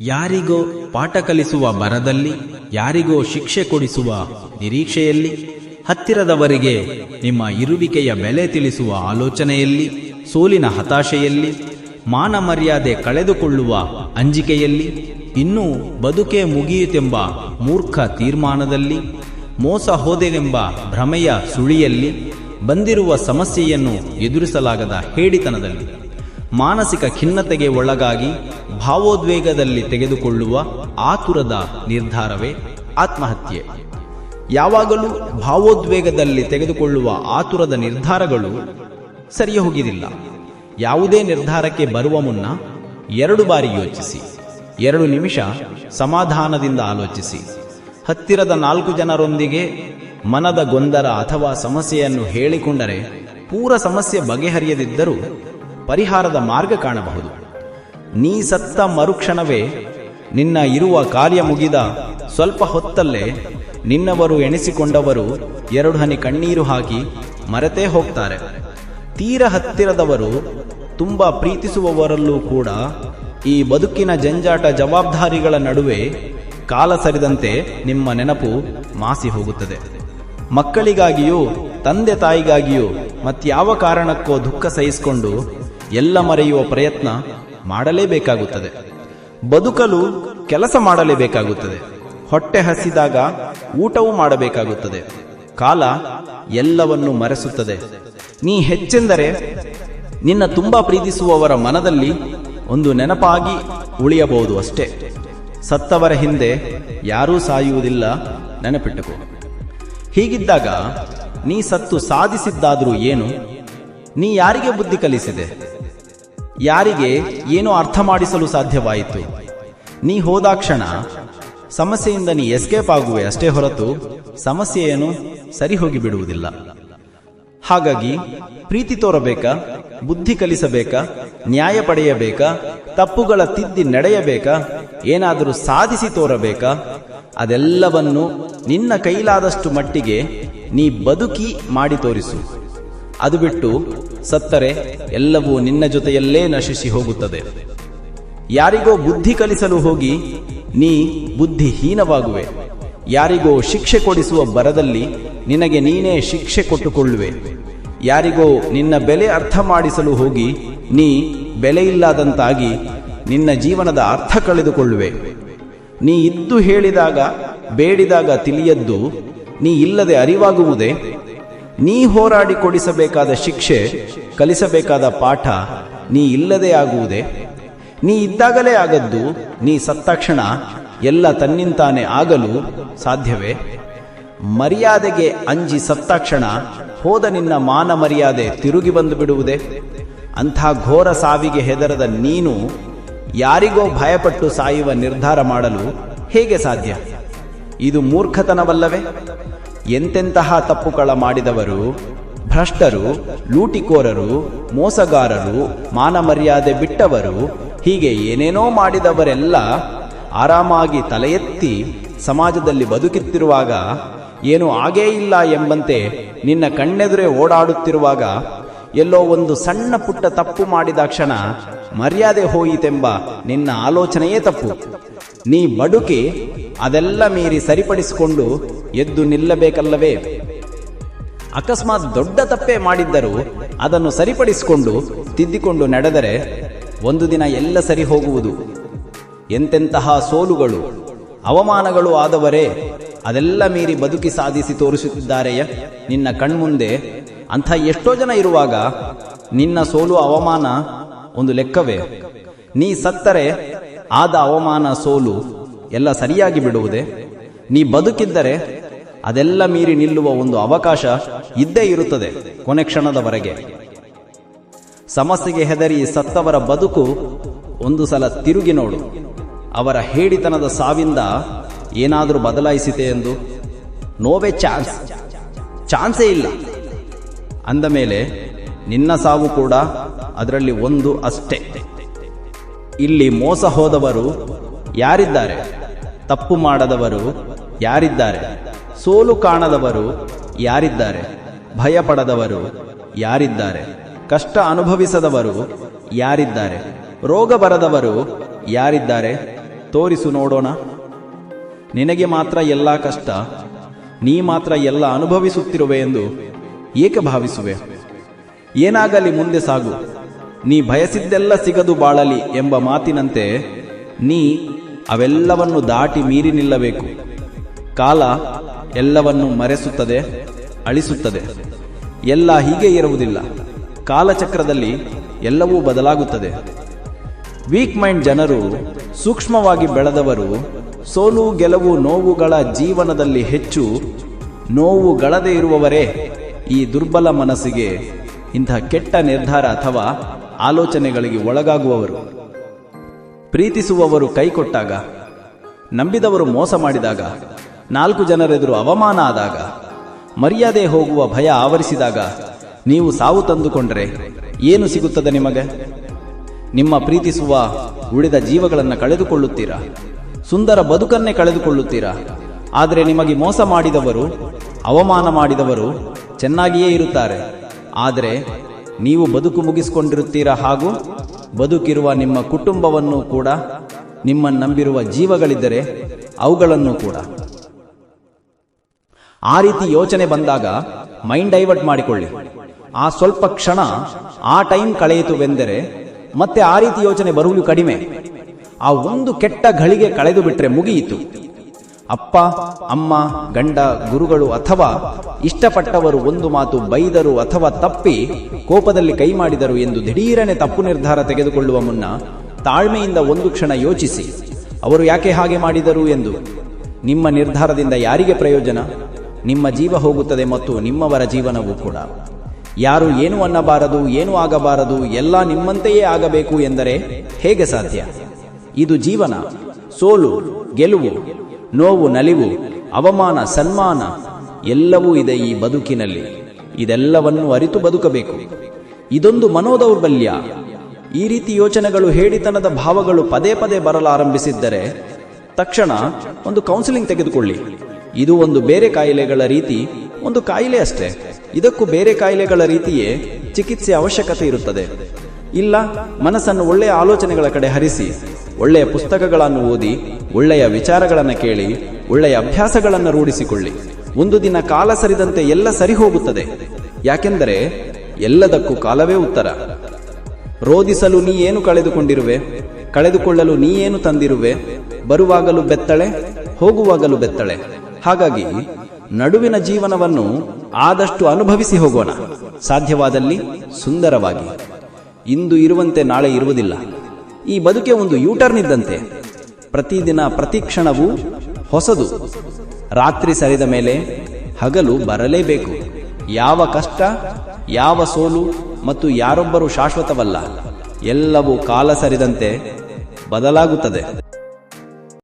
ಯಾರಿಗೋ ಪಾಠ ಕಲಿಸುವ ಬರದಲ್ಲಿ, ಯಾರಿಗೋ ಶಿಕ್ಷೆ ಕೊಡಿಸುವ ನಿರೀಕ್ಷೆಯಲ್ಲಿ, ಹತ್ತಿರದವರಿಗೆ ನಿಮ್ಮ ಇರುವಿಕೆಯ ಬೆಲೆ ತಿಳಿಸುವ ಆಲೋಚನೆಯಲ್ಲಿ, ಸೋಲಿನ ಹತಾಶೆಯಲ್ಲಿ, ಮಾನ ಮರ್ಯಾದೆ ಕಳೆದುಕೊಳ್ಳುವ ಅಂಜಿಕೆಯಲ್ಲಿ, ಇನ್ನೂ ಬದುಕೆ ಮುಗಿಯಿತೆಂಬ ಮೂರ್ಖ ತೀರ್ಮಾನದಲ್ಲಿ, ಮೋಸ ಹೋದೆನೆಂಬ ಭ್ರಮೆಯ ಸುಳಿಯಲ್ಲಿ ಬಂದಿರುವ ಸಮಸ್ಯೆಯನ್ನು ಎದುರಿಸಲಾಗದ ಹೇಡಿತನದಲ್ಲಿ, ಮಾನಸಿಕ ಖಿನ್ನತೆಗೆ ಒಳಗಾಗಿ ಭಾವೋದ್ವೇಗದಲ್ಲಿ ತೆಗೆದುಕೊಳ್ಳುವ ಆತುರದ ನಿರ್ಧಾರವೇ ಆತ್ಮಹತ್ಯೆ. ಯಾವಾಗಲೂ ಭಾವೋದ್ವೇಗದಲ್ಲಿ ತೆಗೆದುಕೊಳ್ಳುವ ಆತುರದ ನಿರ್ಧಾರಗಳು ಸರಿಯ ಹೋಗಿದಿಲ್ಲ ಯಾವುದೇ ನಿರ್ಧಾರಕ್ಕೆ ಬರುವ ಮುನ್ನ ಎರಡು ಬಾರಿ ಯೋಚಿಸಿ, ಎರಡು ನಿಮಿಷ ಸಮಾಧಾನದಿಂದ ಆಲೋಚಿಸಿ. ಹತ್ತಿರದ ನಾಲ್ಕು ಜನರೊಂದಿಗೆ ಮನದ ಗೊಂದಲ ಅಥವಾ ಸಮಸ್ಯೆಯನ್ನು ಹೇಳಿಕೊಂಡರೆ ಪೂರ ಸಮಸ್ಯೆ ಬಗೆಹರಿಯದಿದ್ದರೂ ಪರಿಹಾರದ ಮಾರ್ಗ ಕಾಣಬಹುದು. ನೀ ಸತ್ತ ಮರುಕ್ಷಣವೇ, ನಿನ್ನ ಇರುವ ಕಾರ್ಯ ಮುಗಿದ ಸ್ವಲ್ಪ ಹೊತ್ತಲ್ಲೇ ನಿನ್ನವರು ಎಣಿಸಿಕೊಂಡವರು ಎರಡು ಹನಿ ಕಣ್ಣೀರು ಹಾಕಿ ಮರೆತೇ ಹೋಗ್ತಾರೆ. ತೀರ ಹತ್ತಿರದವರು ತುಂಬ ಪ್ರೀತಿಸುವವರಲ್ಲೂ ಕೂಡ ಈ ಬದುಕಿನ ಜಂಜಾಟ ಜವಾಬ್ದಾರಿಗಳ ನಡುವೆ ಕಾಲ ಸರಿದಂತೆ ನಿಮ್ಮ ನೆನಪು ಮಾಸಿ ಹೋಗುತ್ತದೆ. ಮಕ್ಕಳಿಗಾಗಿಯೂ, ತಂದೆ ತಾಯಿಗಾಗಿಯೂ ಮತ್ಯಾವ ಕಾರಣಕ್ಕೋ ದುಃಖ ಸಹಿಸಿಕೊಂಡು ಎಲ್ಲ ಮರೆಯುವ ಪ್ರಯತ್ನ ಮಾಡಲೇಬೇಕಾಗುತ್ತದೆ. ಬದುಕಲು ಕೆಲಸ ಮಾಡಲೇಬೇಕಾಗುತ್ತದೆ. ಹೊಟ್ಟೆ ಹಸಿದಾಗ ಊಟವೂ ಮಾಡಬೇಕಾಗುತ್ತದೆ. ಕಾಲ ಎಲ್ಲವನ್ನು ಮರೆಸುತ್ತದೆ. ನೀ ಹೆಚ್ಚೆಂದರೆ ನಿನ್ನ ತುಂಬಾ ಪ್ರೀತಿಸುವವರ ಮನದಲ್ಲಿ ಒಂದು ನೆನಪಾಗಿ ಉಳಿಯಬಹುದು ಅಷ್ಟೇ. ಸತ್ತವರ ಹಿಂದೆ ಯಾರೂ ಸಾಯುವುದಿಲ್ಲ, ನೆನಪಿಟ್ಟುಕೊ. ಹೀಗಿದ್ದಾಗ ನೀ ಸತ್ತು ಸಾಧಿಸಿದ್ದಾದರೂ ಏನು? ನೀ ಯಾರಿಗೆ ಬುದ್ಧಿ ಕಲಿಸಿದೆ? ಯಾರಿಗೆ ಏನೋ ಅರ್ಥ ಮಾಡಿಸಲು ಸಾಧ್ಯವಾಯಿತು. ನೀ ಹೋದಾಕ್ಷಣ ಸಮಸ್ಯೆಯಿಂದ ನೀ ಎಸ್ಕೇಪ್ ಆಗುವೆ ಅಷ್ಟೇ ಹೊರತು ಸಮಸ್ಯೆಯನ್ನು ಸರಿ ಹೋಗಿ ಬಿಡುವುದಿಲ್ಲ. ಹಾಗಾಗಿ ಪ್ರೀತಿ ತೋರಬೇಕಾ, ಬುದ್ಧಿ ಕಲಿಸಬೇಕಾ, ನ್ಯಾಯ ಪಡೆಯಬೇಕಾ, ತಪ್ಪುಗಳ ತಿದ್ದಿ ನಡೆಯಬೇಕಾ, ಏನಾದರೂ ಸಾಧಿಸಿ ತೋರಬೇಕಾ, ಅದೆಲ್ಲವನ್ನು ನಿನ್ನ ಕೈಲಾದಷ್ಟು ಮಟ್ಟಿಗೆ ನೀ ಬದುಕಿ ಮಾಡಿ ತೋರಿಸು. ಅದು ಬಿಟ್ಟು ಸತ್ತರೆ ಎಲ್ಲವೂ ನಿನ್ನ ಜೊತೆಯಲ್ಲೇ ನಶಿಸಿ ಹೋಗುತ್ತದೆ. ಯಾರಿಗೋ ಬುದ್ಧಿ ಕಲಿಸಲು ಹೋಗಿ ನೀ ಬುದ್ಧಿಹೀನವಾಗುವೆ. ಯಾರಿಗೋ ಶಿಕ್ಷೆ ಕೊಡಿಸುವ ಬರದಲ್ಲಿ ನಿನಗೆ ನೀನೇ ಶಿಕ್ಷೆ ಕೊಟ್ಟುಕೊಳ್ಳುವೆ. ಯಾರಿಗೋ ನಿನ್ನ ಬೆಲೆ ಅರ್ಥ ಮಾಡಿಸಲು ಹೋಗಿ ನೀ ಬೆಲೆಯಿಲ್ಲದಂತಾಗಿ ನಿನ್ನ ಜೀವನದ ಅರ್ಥ ಕಳೆದುಕೊಳ್ಳುವೆ. ನೀ ಇದ್ದು ಹೇಳಿದಾಗ, ಬೇಡಿದಾಗ ತಿಳಿಯದ್ದು ನೀ ಇಲ್ಲದೆ ಅರಿವಾಗುವುದೇ ನೀ ಹೋರಾಡಿ ಕೊಡಿಸಬೇಕಾದ ಶಿಕ್ಷೆ, ಕಲಿಸಬೇಕಾದ ಪಾಠ ನೀ ಇಲ್ಲದೆ ಆಗುವುದೇ? ನೀ ಇದ್ದಾಗಲೇ ಆಗದ್ದು, ನೀ ಸತ್ತಾಕ್ಷಣ ಎಲ್ಲ ತನ್ನಿಂತಾನೆ ಆಗಲು ಸಾಧ್ಯವೇ? ಮರ್ಯಾದೆಗೆ ಅಂಜಿ ಸತ್ತಾಕ್ಷಣ ಹೋದ ನಿನ್ನ ಮಾನ ಮರ್ಯಾದೆ ತಿರುಗಿ ಬಂದು ಬಿಡುವುದೇ? ಅಂಥ ಘೋರ ಸಾವಿಗೆ ಹೆದರದ ನೀನು ಯಾರಿಗೋ ಭಯಪಟ್ಟು ಸಾಯುವ ನಿರ್ಧಾರ ಮಾಡಲು ಹೇಗೆ ಸಾಧ್ಯ? ಇದು ಮೂರ್ಖತನವಲ್ಲವೇ? ಎಂತೆಂತಹ ತಪ್ಪುಗಳ ಮಾಡಿದವರು, ಭ್ರಷ್ಟರು, ಲೂಟಿಕೋರರು, ಮೋಸಗಾರರು, ಮಾನಮರ್ಯಾದೆ ಬಿಟ್ಟವರು, ಹೀಗೆ ಏನೇನೋ ಮಾಡಿದವರೆಲ್ಲ ಆರಾಮಾಗಿ ತಲೆ ಸಮಾಜದಲ್ಲಿ ಬದುಕುತ್ತಿರುವಾಗ ಏನೂ ಆಗೇ ಇಲ್ಲ ಎಂಬಂತೆ ನಿನ್ನ ಕಣ್ಣೆದುರೇ ಓಡಾಡುತ್ತಿರುವಾಗ ಎಲ್ಲೋ ಒಂದು ಸಣ್ಣ ಪುಟ್ಟ ತಪ್ಪು ಮಾಡಿದ ಕ್ಷಣ ಮರ್ಯಾದೆ ಹೋಯಿತೆಂಬ ನಿನ್ನ ಆಲೋಚನೆಯೇ ತಪ್ಪು. ನೀ ಬಡುಕಿ ಅದೆಲ್ಲ ಮೀರಿ ಸರಿಪಡಿಸಿಕೊಂಡು ಎದ್ದು ನಿಲ್ಲಬೇಕಲ್ಲವೇ? ಅಕಸ್ಮಾತ್ ದೊಡ್ಡ ತಪ್ಪೇ ಮಾಡಿದ್ದರೂ ಅದನ್ನು ಸರಿಪಡಿಸಿಕೊಂಡು ತಿದ್ದಿಕೊಂಡು ನಡೆದರೆ ಒಂದು ದಿನ ಎಲ್ಲ ಸರಿ ಹೋಗುವುದು. ಎಂತೆಂತಹ ಸೋಲುಗಳು, ಅವಮಾನಗಳು ಆದವರೇ, ಅದೆಲ್ಲ ಮೀರಿ ಬದುಕಿ ಸಾಧಿಸಿ ತೋರಿಸುತ್ತಿದ್ದಾರೆಯ? ನಿನ್ನ ಕಣ್ಮುಂದೆ ಅಂಥ ಎಷ್ಟೋ ಜನ ಇರುವಾಗ ನಿನ್ನ ಸೋಲು ಅವಮಾನ ಒಂದು ಲೆಕ್ಕವೇ? ನೀ ಸತ್ತರೆ ಆದ ಅವಮಾನ ಸೋಲು ಎಲ್ಲ ಸರಿಯಾಗಿ ಬಿಡುವುದೇ? ನೀ ಬದುಕಿದ್ದರೆ ಅದೆಲ್ಲ ಮೀರಿ ನಿಲ್ಲುವ ಒಂದು ಅವಕಾಶ ಇದ್ದೇ ಇರುತ್ತದೆ ಕೊನೆ ಕ್ಷಣದವರೆಗೆ. ಸಮಸ್ಯೆಗೆ ಹೆದರಿ ಸತ್ತವರ ಬದುಕು ಒಂದು ಸಲ ತಿರುಗಿ ನೋಡು. ಅವರ ಹೇಡಿತನದ ಸಾವಿಂದ ಏನಾದರೂ ಬದಲಾಯಿಸಿತೆ ಎಂದು? No way chance. ಚಾನ್ಸೇ ಇಲ್ಲ. ಅಂದ ಮೇಲೆ, ನಿನ್ನ ಸಾವು ಕೂಡ ಅದರಲ್ಲಿ ಒಂದು ಅಷ್ಟೇ. ಇಲ್ಲಿ ಮೋಸ ಹೋದವರು ಯಾರಿದ್ದಾರೆ? ತಪ್ಪು ಮಾಡದವರು ಯಾರಿದ್ದಾರೆ? ಸೋಲು ಕಾಣದವರು ಯಾರಿದ್ದಾರೆ? ಭಯಪಡದವರು ಯಾರಿದ್ದಾರೆ? ಕಷ್ಟ ಅನುಭವಿಸದವರು ಯಾರಿದ್ದಾರೆ? ರೋಗ ಬರದವರು ಯಾರಿದ್ದಾರೆ? ತೋರಿಸು ನೋಡೋಣ. ನಿನಗೆ ಮಾತ್ರ ಎಲ್ಲ ಕಷ್ಟ, ನೀ ಮಾತ್ರ ಎಲ್ಲ ಅನುಭವಿಸುತ್ತಿರುವೆ ಎಂದು ಏಕೆ ಭಾವಿಸುವೆ? ಏನಾಗಲಿ ಮುಂದೆ ಸಾಗು. ನೀ ಬಯಸಿದ್ದೆಲ್ಲ ಸಿಗದು ಬಾಳಲಿ ಎಂಬ ಮಾತಿನಂತೆ ನೀ ಅವೆಲ್ಲವನ್ನು ದಾಟಿ ಮೀರಿ ನಿಲ್ಲಬೇಕು. ಕಾಲ ಎಲ್ಲವನ್ನು ಮರೆಸುತ್ತದೆ, ಅಳಿಸುತ್ತದೆ. ಎಲ್ಲ ಹೀಗೆ ಇರುವುದಿಲ್ಲ. ಕಾಲಚಕ್ರದಲ್ಲಿ ಎಲ್ಲವೂ ಬದಲಾಗುತ್ತದೆ. ವೀಕ್ ಮೈಂಡ್ ಜನರು ಸೂಕ್ಷ್ಮವಾಗಿ ಬೆಳೆದವರು ಸೋಲು, ಗೆಲುವು, ನೋವುಗಳ ಜೀವನದಲ್ಲಿ ಹೆಚ್ಚು ನೋವುಗಳದೇ ಇರುವವರೇ ಈ ದುರ್ಬಲ ಮನಸ್ಸಿಗೆ ಇಂತಹ ಕೆಟ್ಟ ನಿರ್ಧಾರ ಅಥವಾ ಆಲೋಚನೆಗಳಿಗೆ ಒಳಗಾಗುವವರು. ಪ್ರೀತಿಸುವವರು ಕೈಕೊಟ್ಟಾಗ, ನಂಬಿದವರು ಮೋಸ ಮಾಡಿದಾಗ, ನಾಲ್ಕು ಜನರೆದುರು ಅವಮಾನ ಆದಾಗ, ಮರ್ಯಾದೆ ಹೋಗುವ ಭಯ ಆವರಿಸಿದಾಗ ನೀವು ಸಾವು ತಂದುಕೊಂಡರೆ ಏನು ಸಿಗುತ್ತದೆ ನಿಮಗೆ? ನಿಮ್ಮ ಪ್ರೀತಿಸುವ ಉಳಿದ ಜೀವಗಳನ್ನು ಕಳೆದುಕೊಳ್ಳುತ್ತೀರಾ? ಸುಂದರ ಬದುಕನ್ನೇ ಕಳೆದುಕೊಳ್ಳುತ್ತೀರಾ? ಆದರೆ ನಿಮಗೆ ಮೋಸ ಮಾಡಿದವರು, ಅವಮಾನ ಮಾಡಿದವರು ಚೆನ್ನಾಗಿಯೇ ಇರುತ್ತಾರೆ. ಆದರೆ ನೀವು ಬದುಕು ಮುಗಿಸಿಕೊಂಡಿರುತ್ತೀರಾ ಹಾಗೂ ಬದುಕಿರುವ ನಿಮ್ಮ ಕುಟುಂಬವನ್ನು ಕೂಡ, ನಿಮ್ಮ ನಂಬಿರುವ ಜೀವಗಳಿದ್ದರೆ ಅವುಗಳನ್ನು ಕೂಡ. ಆ ರೀತಿ ಯೋಚನೆ ಬಂದಾಗ ಮೈಂಡ್ ಡೈವರ್ಟ್ ಮಾಡಿಕೊಳ್ಳಿ. ಆ ಸ್ವಲ್ಪ ಕ್ಷಣ ಆ ಟೈಮ್ ಕಳೆಯಿತುವೆಂದರೆ ಮತ್ತೆ ಆ ರೀತಿ ಯೋಚನೆ ಬರುವುದು ಕಡಿಮೆ. ಆ ಒಂದು ಕೆಟ್ಟ ಘಳಿಗೆ ಕಳೆದು ಬಿಟ್ಟರೆ ಮುಗಿಯಿತು. ಅಪ್ಪ, ಅಮ್ಮ, ಗಂಡ, ಗುರುಗಳು ಅಥವಾ ಇಷ್ಟಪಟ್ಟವರು ಒಂದು ಮಾತು ಬೈದರು ಅಥವಾ ತಪ್ಪಿ ಕೋಪದಲ್ಲಿ ಕೈ ಮಾಡಿದರು ಎಂದು ದಿಢೀರನೆ ತಪ್ಪು ನಿರ್ಧಾರ ತೆಗೆದುಕೊಳ್ಳುವ ಮುನ್ನ ತಾಳ್ಮೆಯಿಂದ ಒಂದು ಕ್ಷಣ ಯೋಚಿಸಿ. ಅವರು ಯಾಕೆ ಹಾಗೆ ಮಾಡಿದರು ಎಂದು? ನಿಮ್ಮ ನಿರ್ಧಾರದಿಂದ ಯಾರಿಗೆ ಪ್ರಯೋಜನ? ನಿಮ್ಮ ಜೀವ ಹೋಗುತ್ತದೆ ಮತ್ತು ನಿಮ್ಮವರ ಜೀವನವೂ ಕೂಡ. ಯಾರು ಏನು ಅನ್ನಬಾರದು, ಏನು ಆಗಬಾರದು, ಎಲ್ಲ ನಿಮ್ಮಂತೆಯೇ ಆಗಬೇಕು ಎಂದರೆ ಹೇಗೆ ಸಾಧ್ಯ? ಇದು ಜೀವನ, ಸೋಲು, ಗೆಲುವು. ನೋವು, ನಲಿವು, ಅವಮಾನ, ಸನ್ಮಾನ ಎಲ್ಲವೂ ಇದೆ ಈ ಬದುಕಿನಲ್ಲಿ. ಇದೆಲ್ಲವನ್ನು ಅರಿತು ಬದುಕಬೇಕು. ಇದೊಂದು ಮನೋದೌರ್ಬಲ್ಯ. ಈ ರೀತಿ ಯೋಚನೆಗಳು ಹೇಳಿತನದ ಭಾವಗಳು ಪದೇ ಪದೇ ಬರಲಾರಂಭಿಸಿದ್ದರೆ ತಕ್ಷಣ ಒಂದು ಕೌನ್ಸಿಲಿಂಗ್ ತೆಗೆದುಕೊಳ್ಳಿ. ಇದು ಒಂದು ಬೇರೆ ಕಾಯಿಲೆಗಳ ರೀತಿ, ಒಂದು ಕಾಯಿಲೆ ಅಷ್ಟೇ. ಇದಕ್ಕೂ ಬೇರೆ ಕಾಯಿಲೆಗಳ ರೀತಿಯೇ ಚಿಕಿತ್ಸೆ ಅವಶ್ಯಕತೆ ಇರುತ್ತದೆ. ಇಲ್ಲ, ಮನಸ್ಸನ್ನು ಒಳ್ಳೆಯ ಆಲೋಚನೆಗಳ ಕಡೆ ಹರಿಸಿ ಒಳ್ಳೆಯ ಪುಸ್ತಕಗಳನ್ನು ಓದಿ, ಒಳ್ಳೆಯ ವಿಚಾರಗಳನ್ನು ಕೇಳಿ, ಒಳ್ಳೆಯ ಅಭ್ಯಾಸಗಳನ್ನು ರೂಢಿಸಿಕೊಳ್ಳಿ. ಒಂದು ದಿನ ಕಾಲ ಸರಿದಂತೆ ಎಲ್ಲ ಸರಿ ಹೋಗುತ್ತದೆ. ಯಾಕೆಂದರೆ ಎಲ್ಲದಕ್ಕೂ ಕಾಲವೇ ಉತ್ತರ. ರೋದಿಸಲು ನೀ ಏನು ಕಳೆದುಕೊಂಡಿರುವೆ? ಕಳೆದುಕೊಳ್ಳಲು ನೀ ಏನು ತಂದಿರುವೆ? ಬರುವಾಗಲೂ ಬೆತ್ತಳೆ, ಹೋಗುವಾಗಲೂ ಬೆತ್ತಳೆ. ಹಾಗಾಗಿ ನಡುವಿನ ಜೀವನವನ್ನು ಆದಷ್ಟು ಅನುಭವಿಸಿ ಹೋಗೋಣ. ಸಾಧ್ಯವಾದಲ್ಲಿ ಸುಂದರವಾಗಿ. ಇಂದು ಇರುವಂತೆ ನಾಳೆ ಇರುವುದಿಲ್ಲ. ಈ ಬದುಕೆ ಒಂದು ಯೂಟರ್ನ್ ಇದ್ದಂತೆ. ಪ್ರತಿದಿನ, ಪ್ರತಿ ಕ್ಷಣವೂ ಹೊಸದು. ರಾತ್ರಿ ಸರಿದ ಮೇಲೆ ಹಗಲು ಬರಲೇಬೇಕು. ಯಾವ ಕಷ್ಟ, ಯಾವ ಸೋಲು ಮತ್ತು ಯಾರೊಬ್ಬರು ಶಾಶ್ವತವಲ್ಲ, ಎಲ್ಲವೂ ಕಾಲ ಸರಿದಂತೆ ಬದಲಾಗುತ್ತದೆ.